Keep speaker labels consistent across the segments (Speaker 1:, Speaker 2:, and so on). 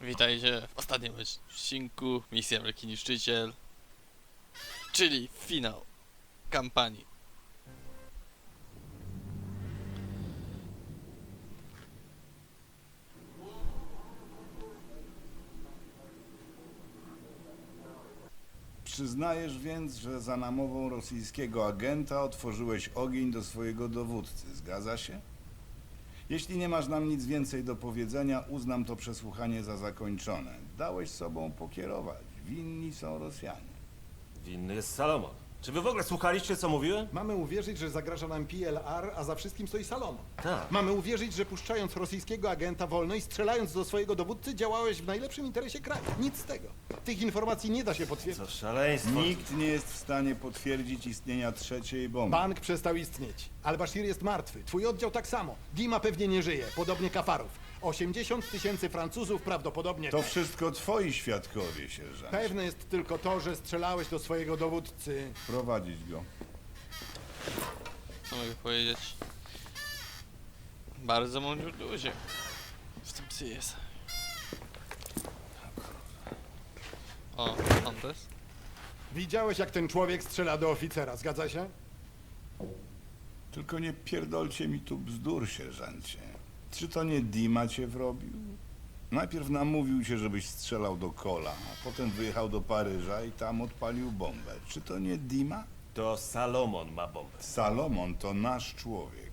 Speaker 1: Witajcie w ostatnim odcinku Misja Wielki Niszczyciel, czyli finał kampanii.
Speaker 2: Przyznajesz więc, że za namową rosyjskiego agenta otworzyłeś ogień do swojego dowódcy, zgadza się? Jeśli nie masz nam nic więcej do powiedzenia, uznam to przesłuchanie za zakończone. Dałeś sobą pokierować. Winni są Rosjanie.
Speaker 3: Winny jest Salomon. Czy wy w ogóle słuchaliście, co mówiłem?
Speaker 4: Mamy uwierzyć, że zagraża nam PLR, a za wszystkim stoi Salomon.
Speaker 3: Tak.
Speaker 4: Mamy uwierzyć, że puszczając rosyjskiego agenta wolno i strzelając do swojego dowódcy działałeś w najlepszym interesie kraju. Nic z tego. Tych informacji nie da się potwierdzić.
Speaker 3: Co szaleństwo.
Speaker 2: Nikt nie jest w stanie potwierdzić istnienia trzeciej bomby.
Speaker 4: Bank przestał istnieć. Al-Bashir jest martwy. Twój oddział tak samo. Dima pewnie nie żyje, podobnie Kafarów. 80 tysięcy Francuzów prawdopodobnie
Speaker 2: To
Speaker 4: też.
Speaker 2: wszystko twoi świadkowie, sierżant.
Speaker 4: Pewne jest tylko to, że strzelałeś do swojego dowódcy.
Speaker 2: Prowadzić go.
Speaker 1: Co mogę powiedzieć? Bardzo mądrzy ludzie w tym psy jest. O, Andes?
Speaker 4: Widziałeś, jak ten człowiek strzela do oficera, zgadza się?
Speaker 2: Tylko nie pierdolcie mi tu bzdur, sierżancie. Czy to nie Dima cię wrobił? Najpierw namówił cię, żebyś strzelał do kola, a potem wyjechał do Paryża i tam odpalił bombę. Czy to nie Dima?
Speaker 3: To Salomon ma bombę.
Speaker 2: Salomon to nasz człowiek.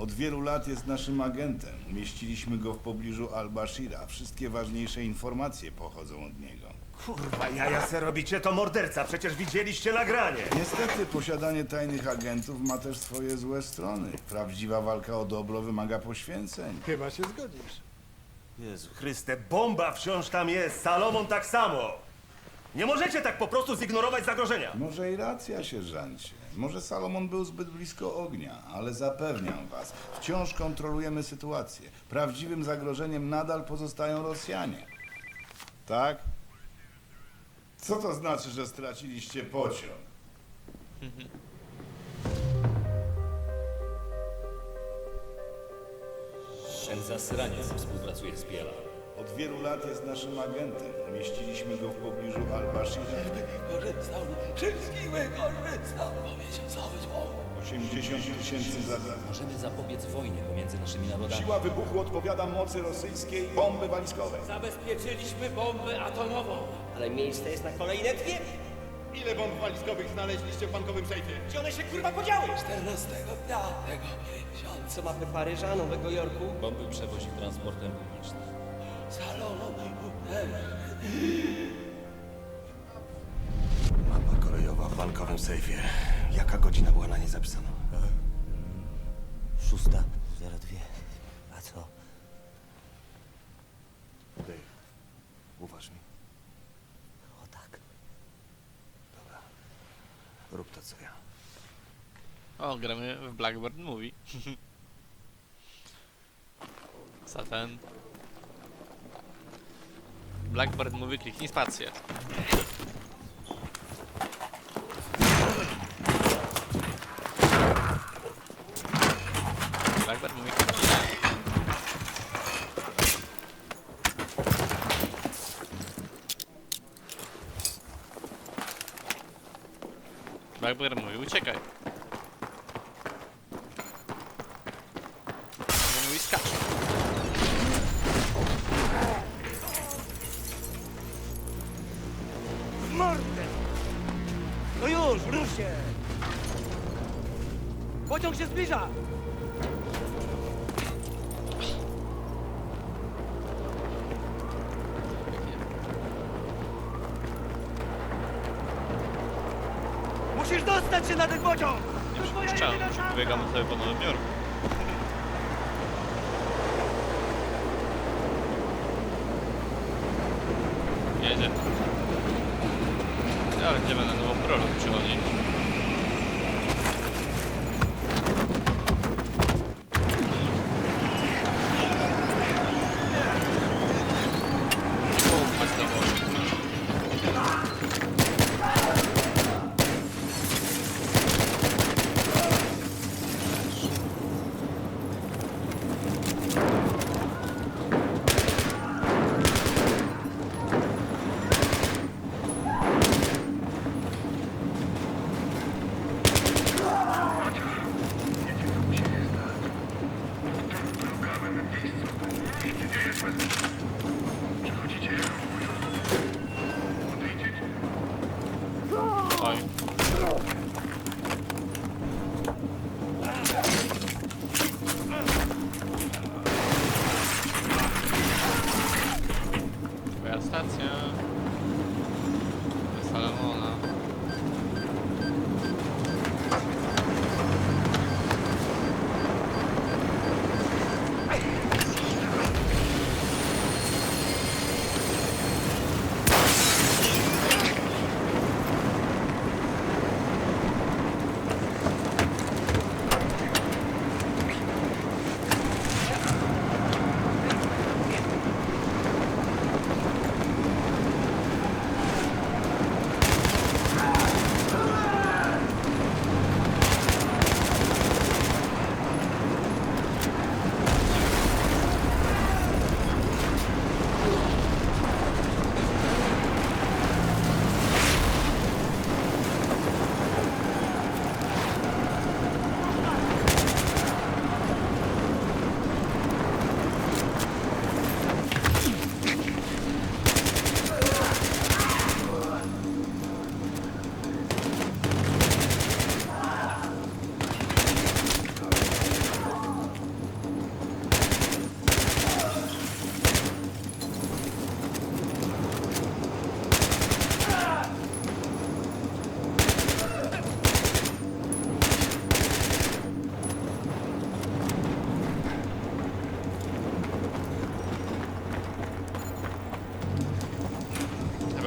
Speaker 2: Od wielu lat jest naszym agentem. Umieściliśmy go w pobliżu Al-Bashira. Wszystkie ważniejsze informacje pochodzą od niego.
Speaker 3: Kurwa, jaja se robicie, to morderca. Przecież widzieliście nagranie.
Speaker 2: Niestety posiadanie tajnych agentów ma też swoje złe strony. Prawdziwa walka o dobro wymaga poświęceń.
Speaker 4: Chyba się zgodzisz.
Speaker 3: Jezu Chryste, bomba wciąż tam jest. Salomon tak samo. Nie możecie tak po prostu zignorować zagrożenia.
Speaker 2: Może i racja, sierżancie. Może Salomon był zbyt blisko ognia, ale zapewniam was, wciąż kontrolujemy sytuację. Prawdziwym zagrożeniem nadal pozostają Rosjanie. Tak? Co to znaczy, że straciliście pociąg?
Speaker 5: Ten zasraniec współpracuje z Biela.
Speaker 2: Od wielu lat jest naszym agentem. Umieściliśmy go w pobliżu Al-Bashira.
Speaker 6: Korzystał, wszystkiego korzystał, powiedział cały słowo.
Speaker 2: 80 tysięcy zadań.
Speaker 5: Możemy zapobiec wojnie pomiędzy naszymi narodami.
Speaker 2: Siła wybuchu odpowiada mocy rosyjskiej bomby walizkowej.
Speaker 6: Zabezpieczyliśmy bombę atomową.
Speaker 7: Ale miejsce jest na kolejne dwie.
Speaker 4: Ile bomb walizkowych znaleźliście w bankowym sejfie?
Speaker 7: Gdzie one się kurwa podziały?
Speaker 6: 14 dnia tego miesiąca
Speaker 7: Co mapy Paryża, Nowego Jorku?
Speaker 5: Bomby przewozi transportem publicznym.
Speaker 6: Salomon też.
Speaker 3: Mapa kolejowa w bankowym sejfie. Jaka godzina była na niej zapisana?
Speaker 7: Szósta, zero dwie. A co?
Speaker 3: Dave, uważ mi.
Speaker 7: O tak.
Speaker 3: Dobra. Rób to, co ja.
Speaker 1: O, gramy w Blackbird Movie. Zatem... Blackbird Movie, kliknij spację. Blackbird Movie, kliknij. Blackbird mówi, uciekaj.
Speaker 7: Mordę! No już, rusz się! Pociąg się zbliża! Musisz dostać się na ten pociąg!
Speaker 1: Nie przypuszczałem, że pobiegamy sobie po Nowym Jorku. Jedzie. Ale nie będę nową prolog przychodzić. Bye.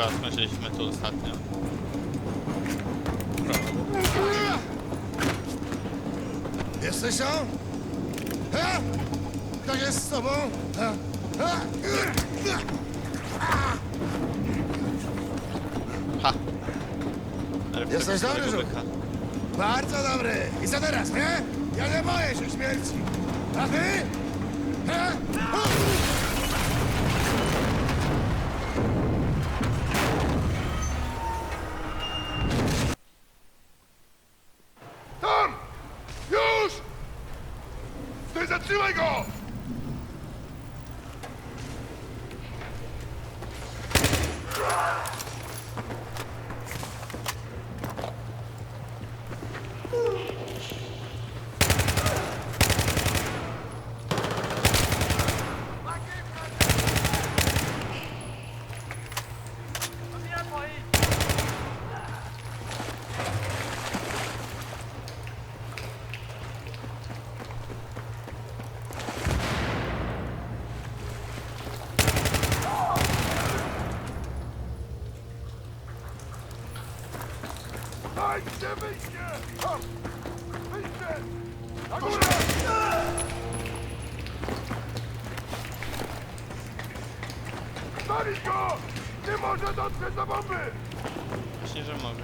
Speaker 1: Chyba skończyliśmy tu ostatnio.
Speaker 8: Jesteś tam? Ha? Kto jest z tobą? Ha? Ha?
Speaker 1: Ha!
Speaker 8: Jesteś dobry,
Speaker 1: byka.
Speaker 8: Bardzo dobry. I co teraz, nie? Ja nie boję się śmierci. A ty? Ha? Ha? Tam! Już! Ty zatrzymaj go! Dajcie wyjście! Wyjście! Na górę! Zabić go! Nie może dotrzeć do bomby!
Speaker 1: Właśnie, że mogę.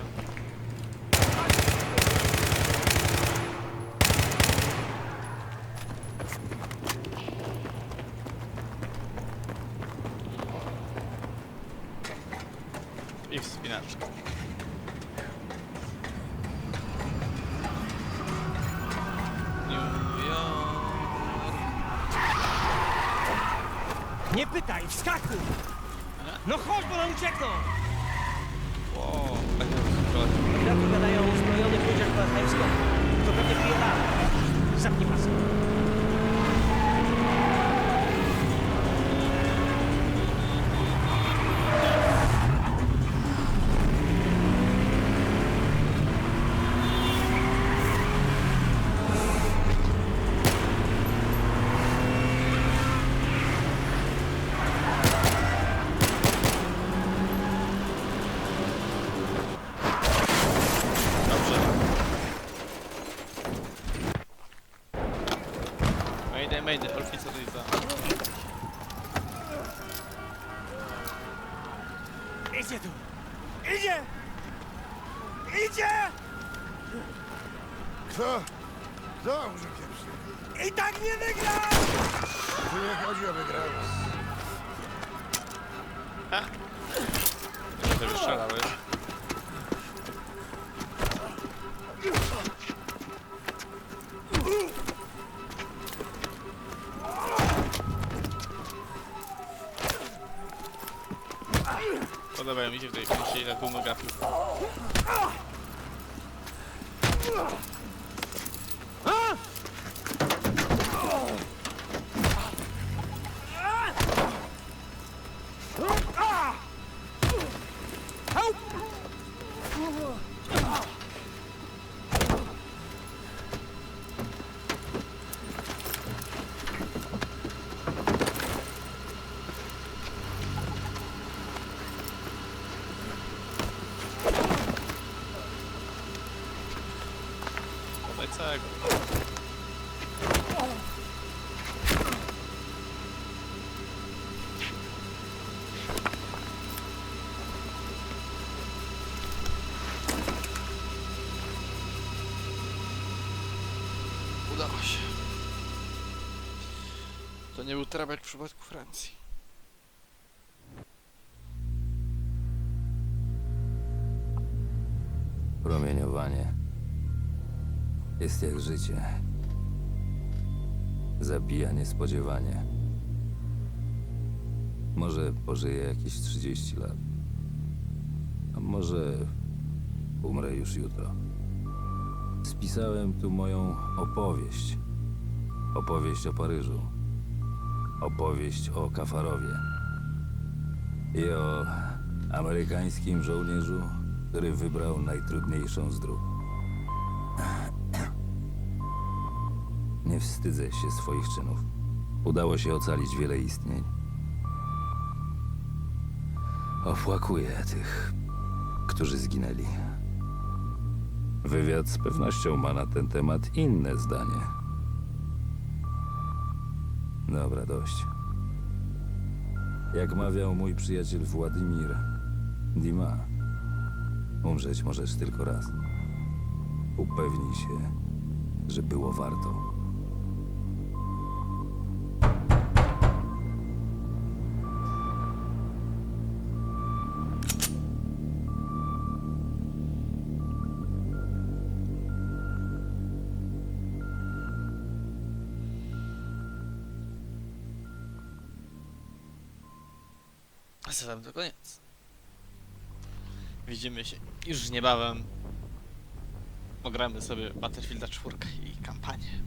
Speaker 1: I wspinaczka.
Speaker 7: Nie pytaj, wskakuj! No chodź, bo nam uciekną!
Speaker 1: Wow, tak jak w
Speaker 7: tu gadają o uzbrojonych ludziach po To pewnie pijana. Zapnij pasek. Idzie tu! Idzie! Idzie!
Speaker 8: Kto? Dobrze, pierwszy.
Speaker 7: I tak nie wygra!
Speaker 8: Tu nie chodzi o wygraną.
Speaker 1: Ty wystrzelałeś. Dobra, mi się tutaj kończy ile gumy gapił. Help! Nie był trabek w przypadku Francji.
Speaker 9: Promieniowanie jest jak życie. Zabija niespodziewanie. Może pożyję jakieś 30 lat. A może umrę już jutro. Spisałem tu moją opowieść. Opowieść o Paryżu. Opowieść o Kafarowie. I o amerykańskim żołnierzu, który wybrał najtrudniejszą z dróg. Nie wstydzę się swoich czynów. Udało się ocalić wiele istnień. Opłakuję tych, którzy zginęli. Wywiad z pewnością ma na ten temat inne zdanie. Dobra, dość. Jak mawiał mój przyjaciel Władimir, Dima, umrzeć możesz tylko raz. Upewnij się, że było warto.
Speaker 1: Zatem to koniec. Widzimy się już niebawem. Pogramy sobie Battlefielda 4 i kampanię.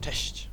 Speaker 1: Cześć.